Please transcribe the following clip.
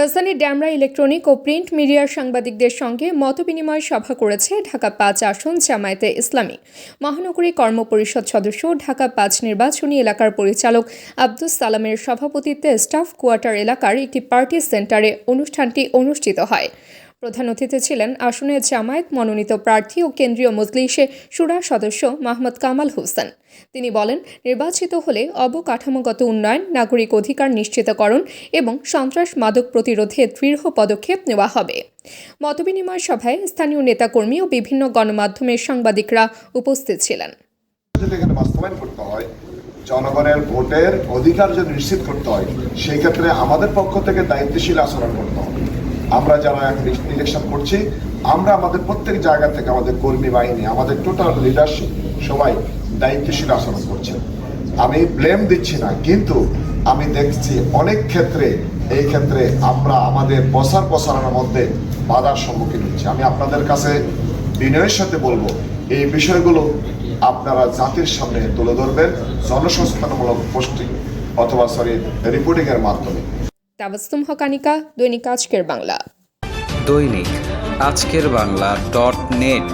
রাজধানীর ড্যামরা ইলেকট্রনিক ও প্রিন্ট মিডিয়ার সাংবাদিকদের সঙ্গে মতবিনিময় সভা করেছে ঢাকা পাঁচ আসন জামায়াতে ইসলামী। মহানগরী কর্মপরিষদ সদস্য, ঢাকা পাঁচ নির্বাচনী এলাকার পরিচালক আব্দুস সালামের সভাপতিত্বে স্টাফ কোয়ার্টার এলাকার একটি পার্টি সেন্টারে অনুষ্ঠানটি অনুষ্ঠিত হয়। প্রধান অতিথি ছিলেন আসনের জামায়াত মনোনীত প্রার্থী ও কেন্দ্রীয় মজলিসে সুরা সদস্য মাহমুদ কামাল হোসেন। তিনি বলেন, নির্বাচিত হলে অবকাঠামোগত উন্নয়ন, নাগরিক অধিকার নিশ্চিতকরণ এবং সন্ত্রাস মাদক প্রতিরোধে দৃঢ় পদক্ষেপ নেওয়া হবে। মতবিনিময় সভায় স্থানীয় নেতাকর্মী ও বিভিন্ন গণমাধ্যমের সাংবাদিকরা উপস্থিত ছিলেন। জনগণের ভোটের অধিকার যদি নিশ্চিত করতে হয়, সেই ক্ষেত্রে আমাদের পক্ষ থেকে দায়িত্বশীল আচরণ করতে হবে। আমরা যারা ইলেকশন করছি, আমরা আমাদের প্রত্যেক জায়গা থেকে আমাদের কর্মী বাহিনী, আমাদের টোটাল লিডারশিপ সবাই দায়িত্বশীল আচরণ করছে। আমি ব্লেম দিচ্ছি না, কিন্তু আমি দেখছি অনেক ক্ষেত্রে, এই ক্ষেত্রে আমরা আমাদের প্রসার প্রসারণের মধ্যে বাধার সম্মুখীন হচ্ছি। আমি আপনাদের কাছে বিনয়ের সাথে বলব, এই বিষয়গুলো আপনারা জাতির সামনে তুলে ধরবেন জনসংস্থানমূলক পোস্টিং অথবা সরি রিপোর্টিং এর মাধ্যমে। তাবাস্তুম হকানিকা দৈনিক আজকের বাংলা। দৈনিক আজকের বাংলা ডট নেট।